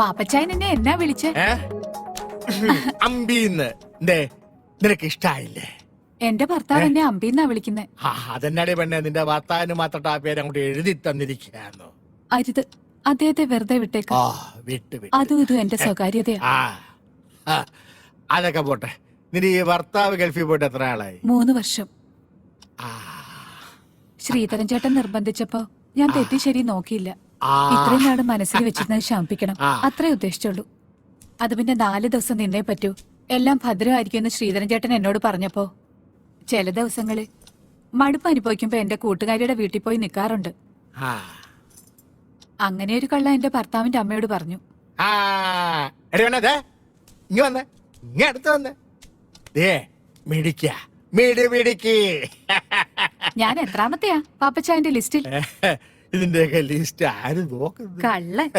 പാപ്പച്ചായൻ എന്നെ എന്നാ വിളിച്ചേ അമ്പീന്ന്. നിനക്ക് ഇഷ്ടായില്ലേ? എന്റെ ഭർത്താവ് എന്നെ അമ്പീന്നാ വിളിക്കുന്നെ. ആ അതെന്നാടി പെണ്ണെ? നിന്റെ ഭർത്താവിന് മാത്രം ആ പേര് അങ്ങോട്ട് എഴുതി തന്നിരിക്കുകയായിരുന്നു അരുത് അദ്ദേഹത്തെ വെറുതെ വിട്ടേക്ക്. അതും ഇതും എന്റെ സ്വകാര്യതയാ. അതൊക്കെ പോട്ടെ. നിന്റെ ഈ ഭർത്താവ് ഗൾഫിൽ പോയിട്ട് എത്ര ആളായി? മൂന്ന് വർഷം. ശ്രീധരൻ ചേട്ടൻ നിർബന്ധിച്ചപ്പോ ഞാൻ തെറ്റി ശരി നോക്കിയില്ല. ഇത്രയും നാട് മനസ്സിൽ വെച്ചിരുന്നത് ശമിപ്പിക്കണം. അത്രേ ഉദ്ദേശിച്ചുള്ളൂ. അത് പിന്നെ നാല് ദിവസം നിന്നേ പറ്റൂ. എല്ലാം ഭദ്രമായിരിക്കുമെന്ന് ശ്രീധരൻ ചേട്ടൻ എന്നോട് പറഞ്ഞപ്പോ ചില ദിവസങ്ങളിൽ മടുപ്പ് അനുഭവിക്കുമ്പോ എന്റെ കൂട്ടുകാരിയുടെ വീട്ടിൽ പോയി നിൽക്കാറുണ്ട് അങ്ങനെ ഒരു കള്ള എന്റെ ഭർത്താവിന്റെ അമ്മയോട് പറഞ്ഞു. ഞാൻ എത്രാമത്തെയാ? പാപ്പച്ചായന്റെ ലിസ്റ്റിൽ. ഇതിന്റെയൊക്കെ ലിസ്റ്റ് ആരും നോക്കുന്നു കള്ളൻ.